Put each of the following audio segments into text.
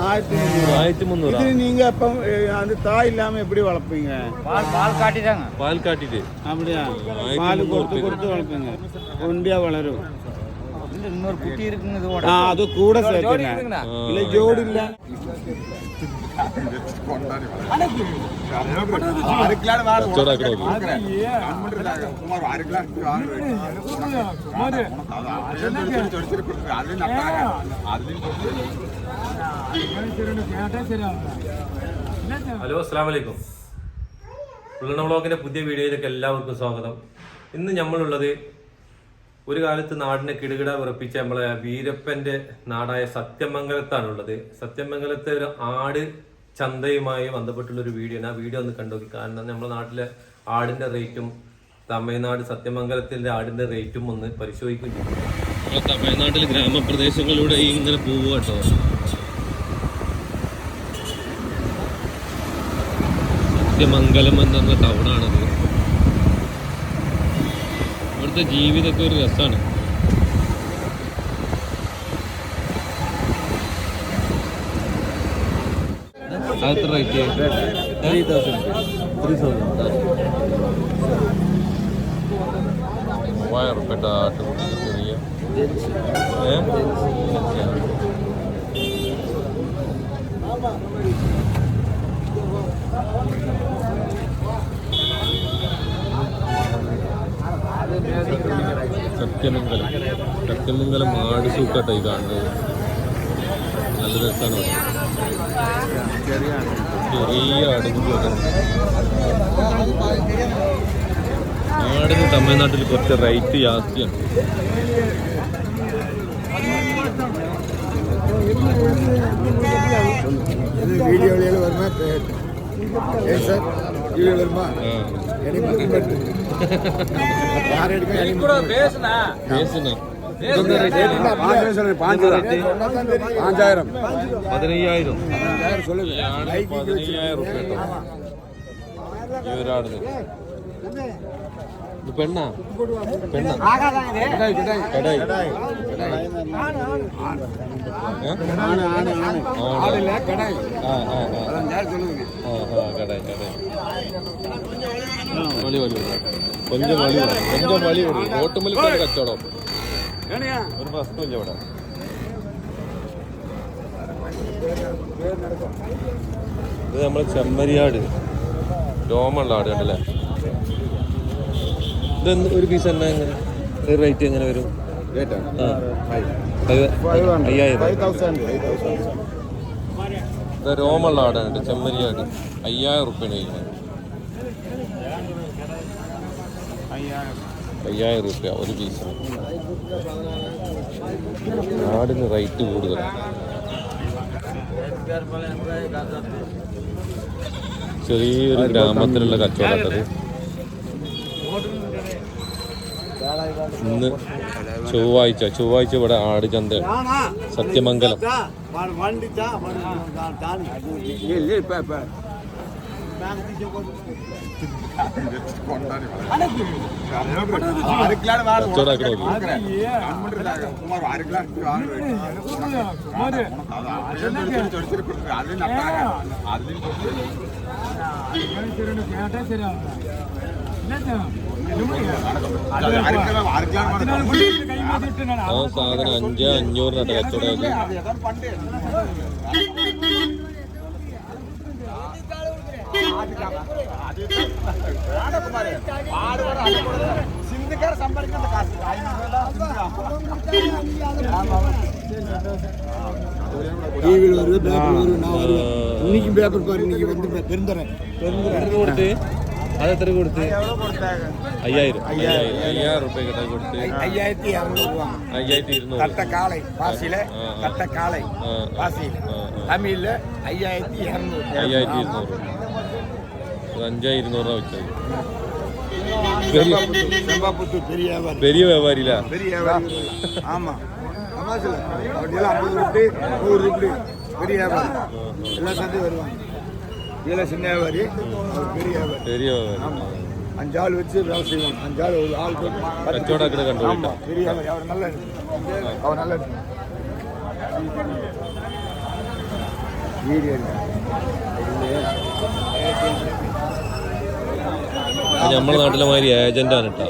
ஆயிரத்தி முந்நூறு ஆயிரத்தி முந்நூறு இது நீங்க அப்ப அந்த தாய் இல்லாம எப்படி வளர்ப்பீங்க பால் பால் காட்டி தாங்க பால் காட்டிட்டு அப்படியா பால் கொடுத்து கொடுத்து வளர்ப்பீங்க ஒண்டியா வளரும் இன்னொரு குட்டி இருக்குங்க அது கூட சேர்த்துங்க இல்ல ஜோடி இல்ல அது ഹലോ അസ്സാം വലൈക്കും ഉള്ളണ വ്ളോഗിന്റെ പുതിയ വീഡിയോയിലേക്ക് എല്ലാവർക്കും സ്വാഗതം. ഇന്ന് നമ്മളുള്ളത് ഒരു കാലത്ത് നാടിനെ കിടുകിട വിറപ്പിച്ച നമ്മളെ വീരപ്പന്റെ നാടായ സത്യമംഗലത്താണുള്ളത്. സത്യമംഗലത്തെ ഒരു ആട് ചന്തയുമായി ബന്ധപ്പെട്ടുള്ള ഒരു വീഡിയോ ആണ് ആ വീഡിയോ ഒന്ന് കണ്ടുനോക്കി കാരണം നമ്മുടെ നാട്ടിലെ ആടിന്റെ റേറ്റും തമിഴ്നാട് സത്യമംഗലത്തിന്റെ ആടിന്റെ റേറ്റും ഒന്ന് പരിശോധിക്കും തമിഴ്നാട്ടിലെ ഗ്രാമപ്രദേശങ്ങളിലൂടെ ഇങ്ങനെ പോവുക കേട്ടോ. സത്യമംഗലം എന്ന് പറഞ്ഞ ടൗണാണത്. ഇവിടുത്തെ ജീവിതമൊക്കെ ഒരു രസമാണ് അതെത്ര rate three thousand three thousand മൂവായിരം ചെറിയ ഏ? ചക്കലിംഗലം ചക്കലിംഗലം ആട് സൂക്കട്ടെ ഈ നല്ല രസമാണ് ചെറിയ ആടുകുട്ടിയൊക്കെ ആടിന് തമിഴ്നാട്ടിൽ കുറച്ച് റൈറ്റ് ജാസ്തിയാണ്. വീഡിയോ വരുന്ന ஏன் சார் டிவி வருமா பாஞ்சாயிரம். பதினையாயிரம். பதினையாயிரம் இவராடுது. பெண்ணா? பெண்ணா? கடாய் கடாய். ஆடு ஆடு ஆடு ஆடு இல்லை கடாய். ஆ ஆ ஆ. சொல்லுங்க ആ ആ കടായി കടായി വളി വളി കൊഞ്ചം വളി വിടും. കൊഞ്ചം വളി വിടും ഓട്ടുമലിക്കാണ് കച്ചവടം ഒരു പ്രശ്നമില്ല ഇവിടെ ഇത് നമ്മളെ ചെമ്മരിയാട് രോമുള്ള ആട് കണ്ടല്ലേ ഇത് എന്ത് ഒരു പീസ് തന്നെ എങ്ങനെ റേറ്റ് എങ്ങനെ വരും ആ. അത് അയ്യായിരം ഇത് രോമുള്ള ആടാണ് ചെമ്മരിയാട് അയ്യായിരം റുപ്യാണ് കഴിക്കുന്നത് അയ്യായിരം റുപ്യ ഒരു പീസിന്. ആടിന് റേറ്റ് കൂടുതൽ ചെറിയൊരു ഗ്രാമത്തിലുള്ള കച്ചവടത്തത് ഇന്ന് ചൊവ്വാഴ്ച ചൊവ്വാഴ്ച ഇവിടെ ആട് ചന്ത സത്യമംഗലം. കച്ചവടാക്കി നോക്കി ആ സാധനം അഞ്ച് അഞ്ഞൂറിനാണ് കച്ചവടമാക്കി டிவியில் வருது பேப்பர் வருது நான் வருவேன் இன்னைக்கு பேப்பர் பாரு இன்னைக்கு வந்து பெருந்துறேன் എത്ര കൊടുത്ത് അത് എത്ര കൊടുത്ത് അയ്യായിരം അയ്യായിരം അയ്യായിരം റുപ്യ കിട്ടാൻ കൊടുത്ത് ஐயாயிரத்தி இரநூறுவா അയ്യായിരത്തി ഇരുന്നൂറ് கட்ட காலை பாசியில ஆ, ஆ. கட்ட காலை ആ, ആ, பாசியில் ആ, ആ. தமிழ்ல ஐயாயிரத்தி இரநூறு അയ്യായിരത്തി ഇരുന്നൂറ് ഒരു അഞ്ചാ ഇരുന്നൂറ് രൂപ വെച്ചത് செம்பாப்புத்து பெரிய வியாபாரி பெரிய வியாபாரில பெரிய வியாபாரி ஆமா ஆமா சில அப்படியெல்லாம் ஐம்பது ரூபாய் நூறு ரூபாய் பெரிய வியாபாரி எல்லா சந்தையும் வருவாங்க இதில் சின்ன வியாபாரி அவர் பெரிய வியாபாரி பெரிய வியாபாரி ஆமா அஞ்சு ஆள் வச்சு வேலை செய்வாங்க அஞ்சு ஆள் ஒரு ஆள் போட்டு பத்து கச்சோடாக்கிற கண்டு ஆமா பெரிய வியாபாரி அவர் நல்ல அவர் நல்ல വീഡിയോ ഇല്ല ഇത് നമ്മളെ നാട്ടിലെ മാതിരി ഏജന്റാണ് കേട്ടോ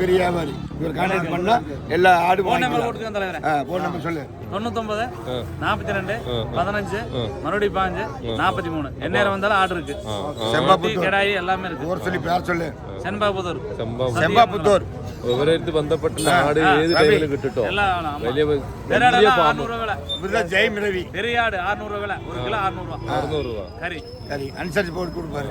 பெரிய எல்லா ஆடு ஃபோன் நம்பர் கொடுத்துக்கோங்க தலைவர். ஃபோன் நம்பர் சொல்லு. தொண்ணூத்தொன்பது நாற்பத்தி ரெண்டு பதினஞ்சு மறுபடியும் பாஞ்சு நாற்பத்தி மூணு எந்நேரம் வந்தாலும் ஆடு இருக்கு. செம்பாபுத்தூர். கடாயி எல்லாமே இருக்கு. ஒரு சொல்லி பேர் சொல்லு. செம்பாபுத்தூர். செம்பாபுத்தூர். ഇവരായിട്ട് ബന്ധപ്പെട്ട ആട് ആ, ഏത് ரவி. ടൈമിലും കിട്ടുട്ടോ எல்லாம் ஆமா. വലിയ பெரிய വലിയ ஆடு പാമ്പ് ஆறுநூறு விலை இவர்தான் ஜெயம் ரவி பெரிய ஆடு ஆறுநூறு விலை ஒரு கிலோ ஆறுநூறுவா അറുന്നൂറ് രൂപ கறி சரி அனுசரிச்சு போட்டு கொடுப்பாரு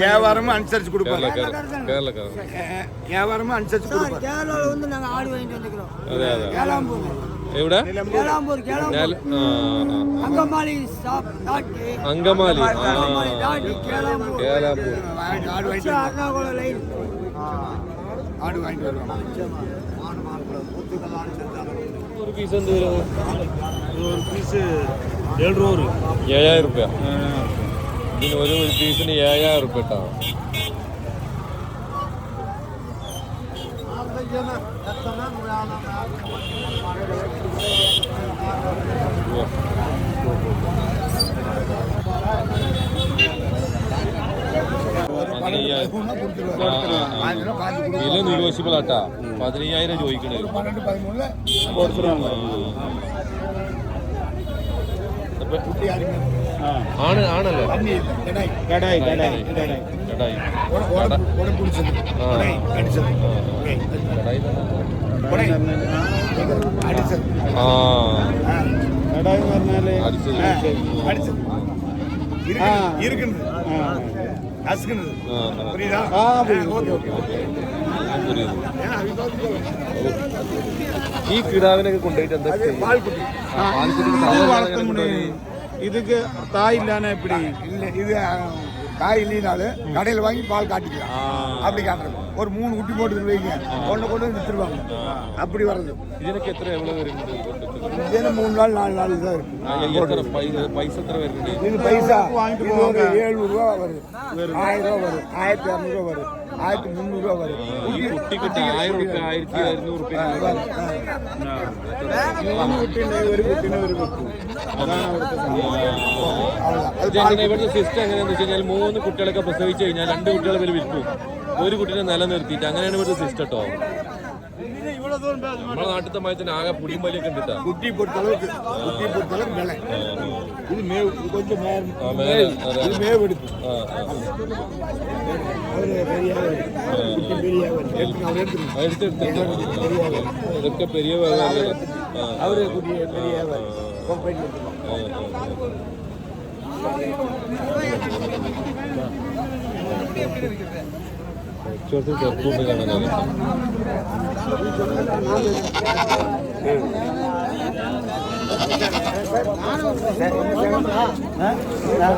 வியாபாரமும் அனுசரிச்சு கொடுப்பாரு കേരളക്കാരൻ കേരളക്കാരൻ அஹ், வியாபாரமும் அனுசரிச்சு கொடுப்பாரு கேரளாவில் வந்து நாங்கள் ஆடு வாங்கிட்டு வந்துக்கிறோம் അതെ അതെ கேளாம்பூர் എവിടെ கேளாம்பூர் கேளாம்பூர் നേല- ആ, ആ. அங்கமாலி ஸ்டாப் டாட்டி അങ്കമാലി ആ அங்கமாலி டாட்டி கேளாம்பூர் കേരളാപൂർ வாங்கிட்டு ஆடு வாங்கிட்டு வருவாங்க. அண்ணாகுளம் லைன் ஆடு வாங்கிட்டு வருவாங்க ഒരു പീസ് എന്ത് വരും ஒரு பீஸு ஏழு ரூபா வரும் ഏഴായിരം റുപ്യ ഇതിന് ഒരു ഒരു പീസിന് ഏഴായിരം റുപ്യ കേട്ടോ பதினொன்று கொடுத்துருவாரு பாஞ்சு പതിനയ്യായിരം വില നിഗോഷ്യബിൾ ആട്ടാ പതിനയ്യായിരം ചോദിക്കണേ ആണ് ആണല്ലോ കടായി കടായി കടായി കടായി ആ കടായി എന്ന് പറഞ്ഞാല് അടിച്ചത് ஆ. அடிச்சது இருக்கு- இருக்குன்னு நசுக்குனது ആ, ആ. புரியுதா ஓகே ஓகே ஓகே പുരിയുന്നു. ஏன்னா அது வந்து ഈ കിടാവിനൊക്കെ കൊണ്ടുപോയിട്ട് എന്താ அது பால் குட்டி இதுக்கு தாய் இல்லைன்னா எப்படி இல்லை இது அஹ், காய் இல்லைனாலும் கடையில் வாங்கி பால் காட்டிக்கலாம். அப்படி காட்டுறது. ஒரு மூணு குட்டி போட்டு வைங்க. ஒன்று கொண்டு வந்து விற்றுருவாங்க அப்படி வர்றது. இதுக்கு எத்தனை எவ்வளோ இருக்குது மூணு நாள் நாலு நாள் தான் இருக்கு. பைசா இது பைசா. வாங்கிட்டு ஒரு ஏழ்நூறுவா வருது ஆயிரம் ரூபா வருது ஆயிரத்தி இரநூறுவா வருது ആയിരത്തി മുന്നൂറ് രൂപ വരെ മൂന്ന് ഒരു ഒരു ഇവിടുത്തെ സിസ്റ്റം എങ്ങനെയാണെന്ന് വെച്ച് കഴിഞ്ഞാൽ മൂന്ന് കുട്ടികളൊക്കെ പ്രസവിച്ചു കഴിഞ്ഞാൽ രണ്ട് കുട്ടികളെ പേര് വിൽക്കും ഒരു കുട്ടീനെ നിലനിർത്തിയിട്ട് അങ്ങനെയാണ് ഇവിടുത്തെ സിസ്റ്റം കേട്ടോ നമ്മുടെ നാട്ടിലത്തെ തന്നെ ആകെ പുടിയും വലിയൊക്കെ കുട്ടി പൊട്ടലും കുട്ടി இது மேவு இது கொஞ்சம் மேவு ആ, മേലെ, അതെ. இது மேவு எடுத்து ആ, ആ. அவரு பெரியாவர் குட்டி பெரியாவர் எடுத்துங்க அவர் எடுத்துங்க ആ, എടുത്ത് എടുത്ത്. ഇതൊക്കെ പെരിയ വ്യാപാരികള്. ആ, அவரு குட்டி பெரியாவர் கம்பெனி ആ, ആ. കുറച്ച് ചെറുപ്പുണ്ട് കാണാൻ 何?